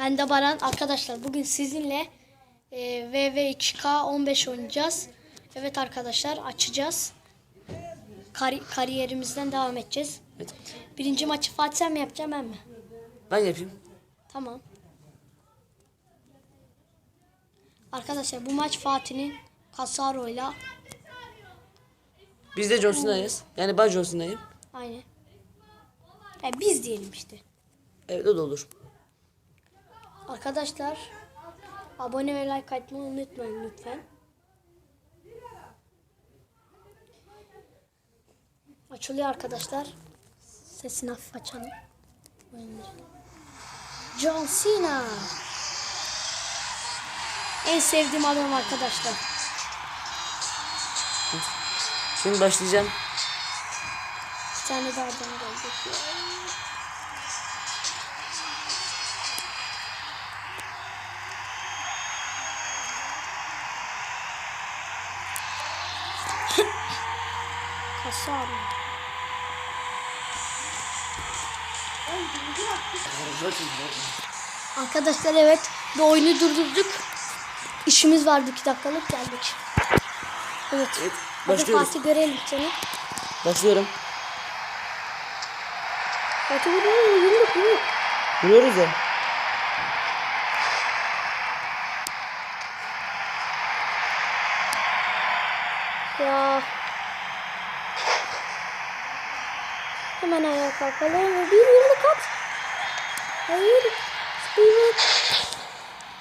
Ben de Baran. Arkadaşlar bugün sizinle e, VV2K 15 oynayacağız. Evet arkadaşlar açacağız. Kari- kariyerimizden devam edeceğiz. Evet. Birinci maçı Fatih sen mi yapacaksın ben mi? Ben yapayım. Tamam. Arkadaşlar bu maç Fatih'in Casaro'yla Biz de John Cena'yız. Yani ben John Cena'yım. aynı. E, biz diyelim işte. Evet o da olur. Arkadaşlar abone ve like atmayı unutmayın lütfen. Açılıyor arkadaşlar. Sesini hafif açalım. John Cena. En sevdiğim adam arkadaşlar. Şimdi başlayacağım. Bir tane daha adam geldi. Kasar. Arkadaşlar evet bir oyunu durdurduk. İşimiz vardı iki dakikalık geldik. Evet. Evet, Hadi başlıyoruz. Fatih görelim seni. Başlıyorum. Fatih vuruyor yumruk yumruk. Vuruyoruz ya. Ya. Hemen ayağa kalkalım ve bir yumruk at. Hayır. Steven.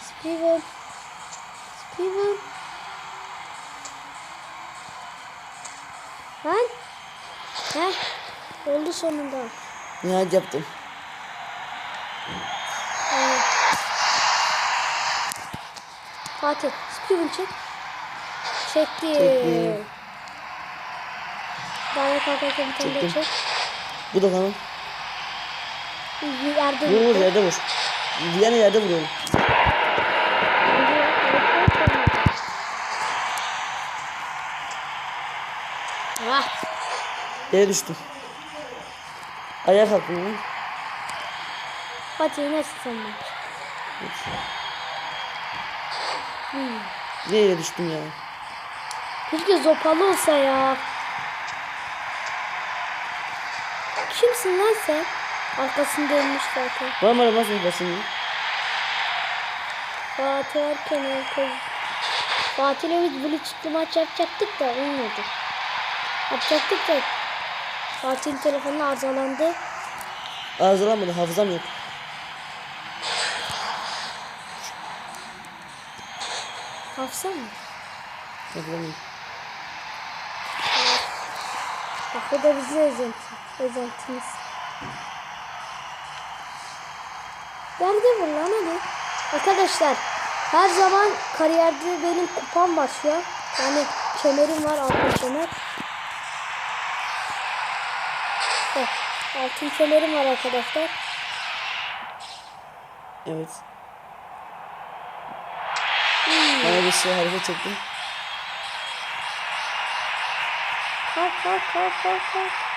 Steven. Steven. Lan. Heh. Oldu sonunda. Nihayet yaptım. Evet. Fatih. Steven çek. Çekti. Çekti. Daha kalkarken bir tane çek. Bu da tamam. Yerde Vur vur yerde vur. Diğer yerde vuruyorum. Ah, Yere düştüm. Ayağa kalktım lan. Sen bak? Niye yere düştüm ya? Keşke zopalı olsa ya. Kimsin lan sen? Arkasında ölmüş zaten. Var mı arabası basın Fatih erken herkes. Fatih'le biz böyle çıktı maç yapacaktık da olmadı. Yapacaktık da Fatih'in telefonu arızalandı. Arızalanmadı hafızam yok. Hafsa mı? Hafızam yok. Bak bu da bizim özenti. Özentimiz. Nerede vur lan hadi. Arkadaşlar her zaman kariyerde benim kupam başlıyor. Yani kemerim var altın kemer. Bak, altın kemerim var arkadaşlar. Evet. Bana bir şey hareket çektim. Kalk kalk kalk kalk kalk.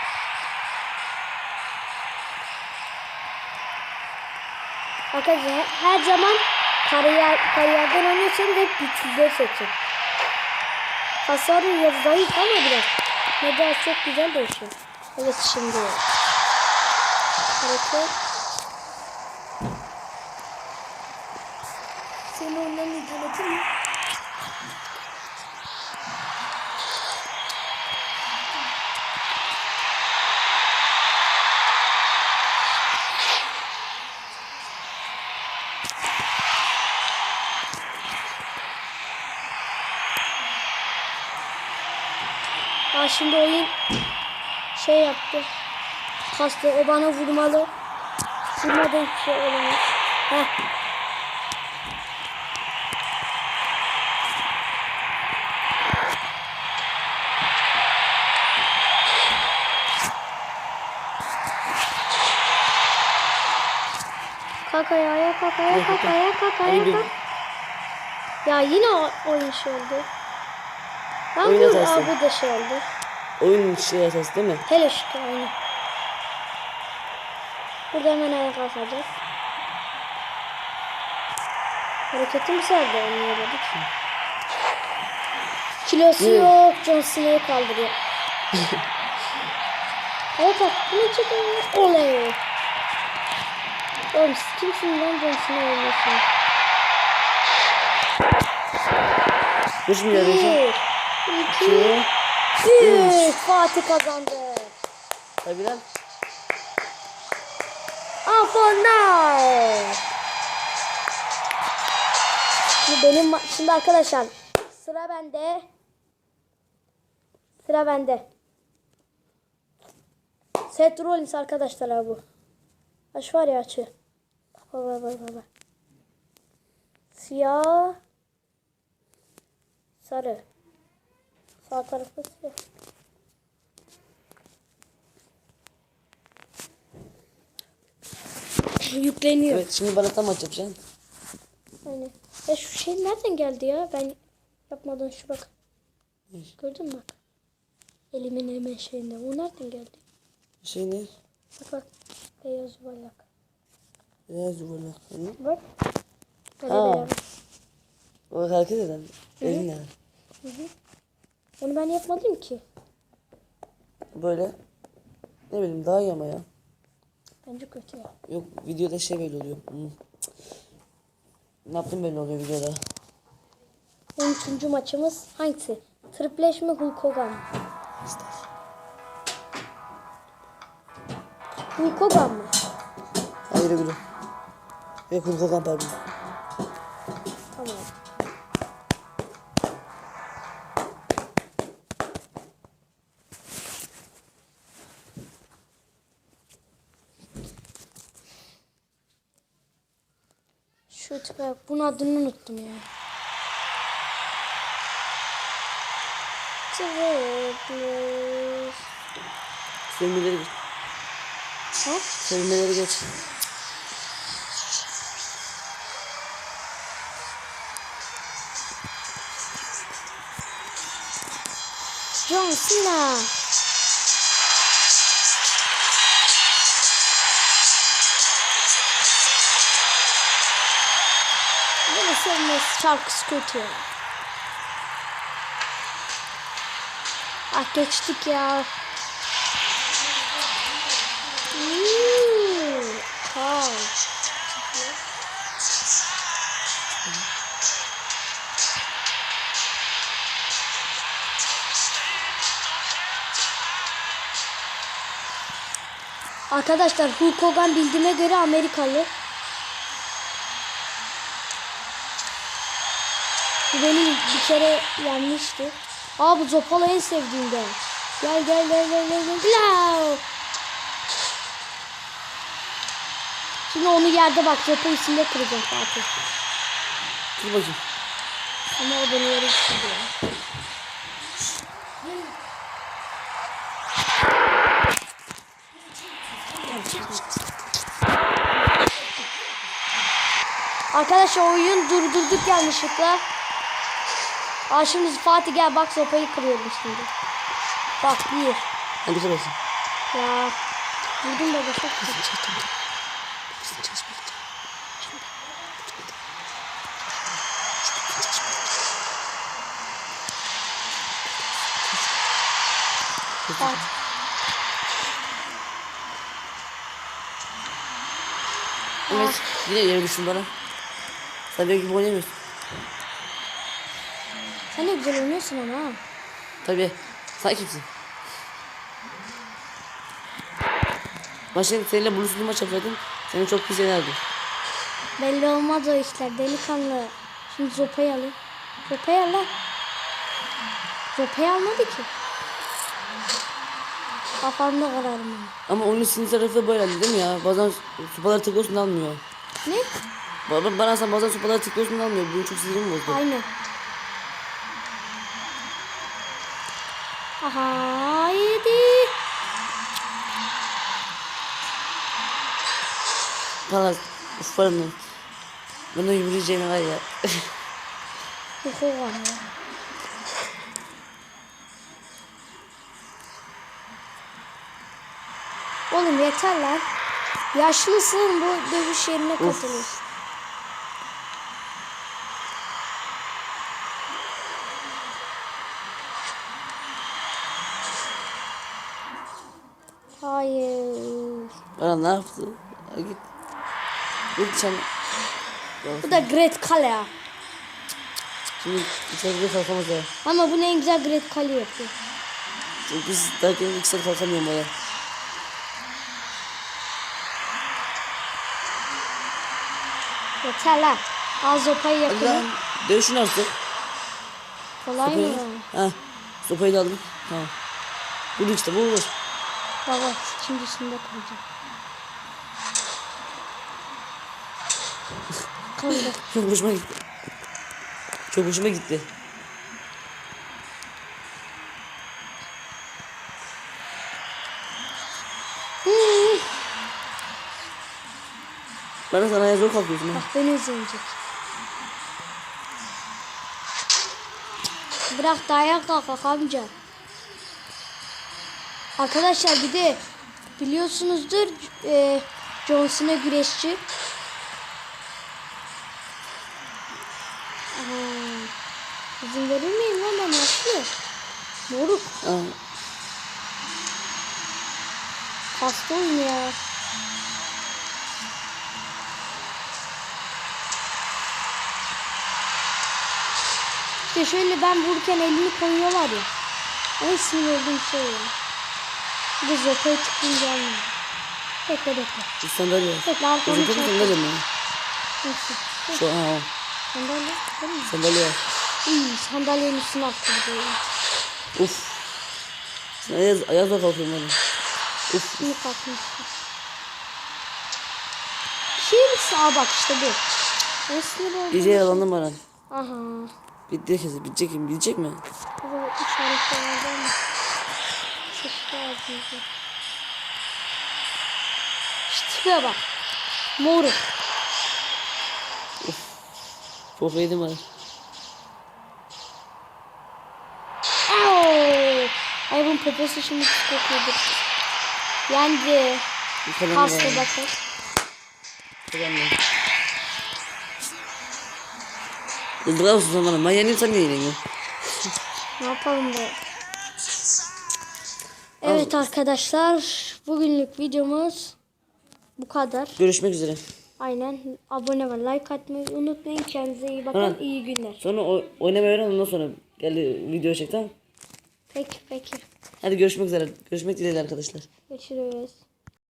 Arkadaşlar he- her zaman kariyer, kariyerden oynuyorsanız hep güçsüzleri seçin. Hasarı ya zayıf ama biraz. Ne daha çok güzel değişiyor. Evet şimdi. Hareket. Seni ondan izlemedim mi? Aa şimdi oyun şey yaptı. Kastı o bana vurmalı. Vurmadan hiçbir şey olamaz. Heh. Kalk ayağa, kalk, ayağa kalk, ayağa kalk, ayağa kalk. Ya yine oyun şey oldu. Ben Oyun hatası. aa, bu da şey oldu. Oyun şey esas değil mi? Hele şükür aynı. Burada hemen ayağa kalkacağız. Hareketi mi sardı anlayamadık. Kilosu Evet. yok. John Cena'yı kaldırıyor. evet bunu çekin. Oley. Oğlum siz kimsiniz lan John Cena oynuyorsun? Yarayacağım. Bir, iki, İki. üç. Fatih kazandı. Tabii lan. Şimdi benim şimdi arkadaşlar sıra bende. Sıra bende. Seth Rollins arkadaşlar abi bu. Aç var ya açı. Bak bak. bak. Siyah. Sarı. Sağ tarafı siyah. Yükleniyor. Evet şimdi bana tam maç yapacaksın. Aynen. Ya şu şey nereden geldi ya? Ben yapmadan şu bak. Ne? Gördün mü bak? Elimin hemen şeyinde. O nereden geldi? Şey ne? Bak bak. Beyaz yuvarlak. Beyaz yuvarlak. Hı? Bak. Böyle Ha. beyaz. O hareket eden. Elinle. Onu ben yapmadım ki. Böyle. Ne bileyim daha iyi ama ya. Bence kötü ya. Yok videoda şey böyle oluyor. Hı. Ne yaptım böyle oluyor videoda. 13. maçımız hangisi? Triple H mi Hulk Hogan? mı? Hulk Hogan mı? Hayır gülüm. Yok Hulk Hogan pardon. Şu tipe bunun adını unuttum ya. Triple Sevmeleri geç. Ha? Sevmeleri geç. John Cena. Sevmez şarkısı kötü ya. Ah geçtik ya. Hmm, tamam. Arkadaşlar Hulk Hogan bildiğime göre Amerikalı. Bu benim bir kere yenmişti. Aa bu Zopala en sevdiğimden. Gel gel gel gel gel gel. Gel. Şimdi onu yerde bak Zopa üstünde kıracağım Fatih. Dur bakayım. Ama o beni yere düşürüyor. Arkadaşlar oyun durdurduk yanlışlıkla. Aa şimdi Fatih gel bak sopayı kırıyorum şimdi. Bak bir. Hadi kır bakayım. Ya. Vurdum da çok güzel. Bak. Evet. Yine yere düştün bana. Sen benim gibi oynamıyorsun. Sen de güzel oynuyorsun ama ha. Tabii. Sen kimsin? Başlayıp seninle blueslu maç yapsaydım seni çok pis yenerdim. Belli olmaz o işler delikanlı. Şimdi Zopa'yı alayım. Zopa'yı al lan. Zopa'yı almadı ki. Kafamda kararım. Ama onun sinir tarafı böyle değil mi ya? Bazen sopaları tıklıyorsun almıyor. Ne? Bana, bana sen bazen sopaları tıklıyorsun almıyor. Bunu çok sinirim bozdu. Aynen. Aha yedi. Valla ufarım. Bana yürüyeceğini var ya. Yuhu var ya. Oğlum yeter lan. Yaşlısın bu dövüş yerine katılıyorsun. Hayır. Bana ne yaptı? Git. Git sen. Bu da Great Kale. Şimdi içeride kalkamaz ya. Ama bunu en güzel Great Kale yapıyor. Çünkü Biz derken saat kalkamıyorum baya. Yeter lan. Al sopayı lan. Dövüşün artık. Kolay mı? Ha. Sopayı da aldım. Tamam. Vur işte vur vur. Baba şimdi üstünde kalacak. Kaldı. Çok hoşuma gitti. Çok hoşuma gitti. Bana sana ya zor kalkıyorsun. Bak beni izleyecek. Bırak dayak kalkak amca. Arkadaşlar bir de biliyorsunuzdur e, John Cena güreşçi. Aha. İzin verir miyim lan ben yaşlı? Moruk. Ha. Hasta ya. İşte şöyle ben vururken elini koyuyorlar ya. En sinir olduğum şey ya. Bir zopaya tıklayınca gelmiyor. Bekle bekle. Bu sandalye. Bekle arkamı çarptı. sandalye mi? Şu an ha. Sandalye. değil? Sandalye. İyi sandalyenin üstüne attım. böyle. Uf. Sen ayaz, ayazla kalkıyorum ben. Uf. Şimdi kalkmış. Şimdi Aa bak işte bu. Sinir oldum. İyice yalandım bana. Aha. Bitti kesin. Bitecek mi? Bitecek mi? Bu işaretlerden mi? Çıktı ağzımıza. İşte tipe bak. Moruk. Çok yedim! Ay bunun poposu şimdi kokuyordur. Yendi. Hasta bakın. Bravo Suzan bana. Ben niye yeniyorsun? Ne yapalım be? Evet arkadaşlar. Bugünlük videomuz bu kadar. Görüşmek üzere. Aynen. Abone ve like atmayı unutmayın. Kendinize iyi bakın. Ha. İyi günler. Sonra o, oynamayı öğren ondan sonra gel video çek tamam. Peki peki. Hadi görüşmek üzere. Görüşmek dileğiyle arkadaşlar. Görüşürüz.